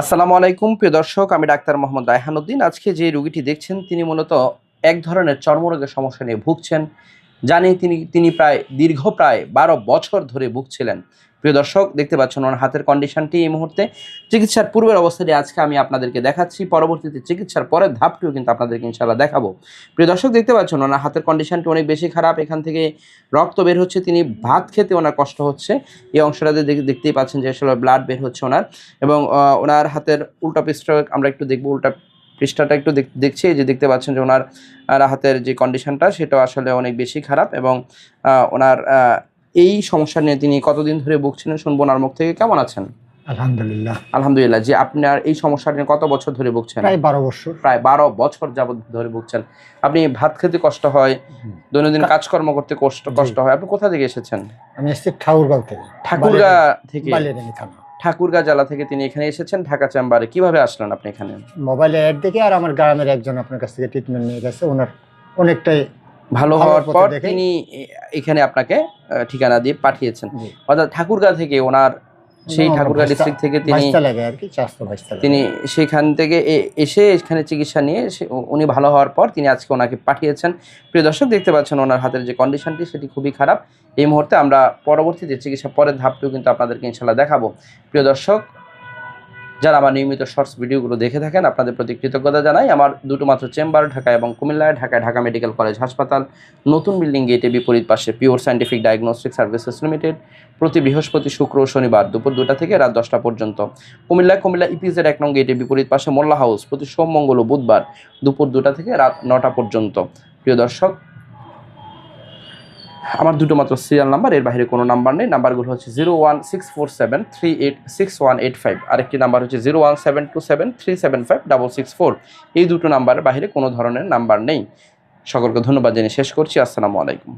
আসসালামু আলাইকুম, প্রিয় দর্শক, আমি ডাক্তার মোহাম্মদ রায়হানুদ্দিন আজকে যে রোগীটি দেখছেন, তিনি মূলত এক ধরনের চর্মরোগের সমস্যা নিয়ে ভুগছেন। জানি তিনি তিনি প্রায় দীর্ঘ প্রায় বারো বছর ধরে ভুগছিলেন। প্রিয় দর্শক, দেখতে পাচ্ছেন ওনার হাতের কন্ডিশনটি এই মুহূর্তে। চিকিৎসার পূর্বের অবস্থাটি আজকে আমি আপনাদেরকে দেখাচ্ছি। পরবর্তীতে চিকিৎসার পরের ধাপটিও কিন্তু আপনাদেরকে ইনশাল্লাহ দেখাবো। প্রিয় দর্শক, দেখতে পাচ্ছেন ওনার হাতের কন্ডিশনটি অনেক বেশি খারাপ। এখান থেকে রক্ত বের হচ্ছে, তিনি ভাত খেতে ওনার কষ্ট হচ্ছে। এই অংশটাতে দেখ- দেখতেই পাচ্ছেন যে আসলে ব্লাড বের হচ্ছে ওনার। এবং ওনার হাতের উল্টা পৃষ্ঠ আমরা একটু দেখব, উল্টা পৃষ্ঠাটা একটু দেখ- দেখছি যে দেখতে পাচ্ছেন যে ওনার হাতের যে কন্ডিশনটা সেটা আসলে অনেক বেশি খারাপ এবং ওনার এই সমস্যা নিয়ে তিনি কতদিন ধরে ভুগছিলেন শুনব ওনার মুখ থেকে। কেমন আছেন? আলহামদুলিল্লাহ। আলহামদুলিল্লাহ যে আপনার এই সমস্যা নিয়ে কত বছর ধরে ভুগছেন? প্রায় বারো বছর। প্রায় বারো বছর যাবত ধরে ভুগছেন। আপনি ভাত খেতে কষ্ট হয় দৈনন্দিন কাজকর্ম করতে কষ্ট কষ্ট হয়। আপনি কোথা থেকে এসেছেন? আমি এসেছি ঠাকুরগাঁও থেকে ঠাকুরগা থেকে? ঠাকুরগা জেলা থেকে তিনি এখানে এসেছেন ঢাকা চেম্বারে। কীভাবে আসলেন আপনি এখানে? মোবাইলে অ্যাড দেখে আর আমার গ্রামের একজন আপনার কাছ থেকে ট্রিটমেন্ট নিয়ে গেছে। ওনার অনেকটাই ভালো হওয়ার পর তিনি এখানে আপনাকে ঠিকানা দিয়ে পাঠিয়েছেন। অর্থাৎ ঠাকুরগা থেকে ওনার সেই ঠাকুরগা ডিস্ট্রিক্ট থেকে তিনি। তিনি সেখান থেকে এসে এখানে চিকিৎসা নিয়ে উনি ভালো হওয়ার পর তিনি আজকে ওনাকে পাঠিয়েছেন। প্রিয় দর্শক দেখতে পাচ্ছেন ওনার হাতের যে কন্ডিশনটি সেটি খুবই খারাপ। এই মুহূর্তে আমরা পরবর্তীতে চিকিৎসা পরের ধাপটিও কিন্তু আপনাদেরকে ইনশাল্লাহ দেখাবো। প্রিয় দর্শক যারা আমার নিয়মিত শর্টস ভিডিওগুলো দেখে থাকেন, আপনাদের প্রতি কৃতজ্ঞতা জানাই। আমার দুটো মাত্র চেম্বার, ঢাকা এবং কুমিল্লায় ঢাকায় ঢাকা মেডিকেল কলেজ হাসপাতাল। নতুন বিল্ডিং গেটে বিপরীত পাশে pure scientific diagnostic services limited প্রতি বৃহস্পতি, শুক্র শনিবার দুপুর দুটা থেকে রাত দশটা পর্যন্ত। কুমিল্লায় কুমিল্লা ইপিজেড এক নং গেটে বিপরীত পাশে মোল্লা হাউস। প্রতি সোম, মঙ্গল ও বুধবার দুপুর দুটা থেকে রাত নটা পর্যন্ত। প্রিয় দর্শক আমার দুটো মাত্র সিরিয়াল নাম্বার এর বাইরে কোনো নাম্বার নেই। নাম্বারগুলো হচ্ছে zero one six four seven three eight six one eight five আরেকটি নাম্বার হচ্ছে zero one seven two seven three seven five double six four এই দুটো নাম্বারের বাইরে কোনো ধরনের নাম্বার নেই। সকলকে ধন্যবাদ জেনে শেষ করছি। আসসালামু আলাইকুম।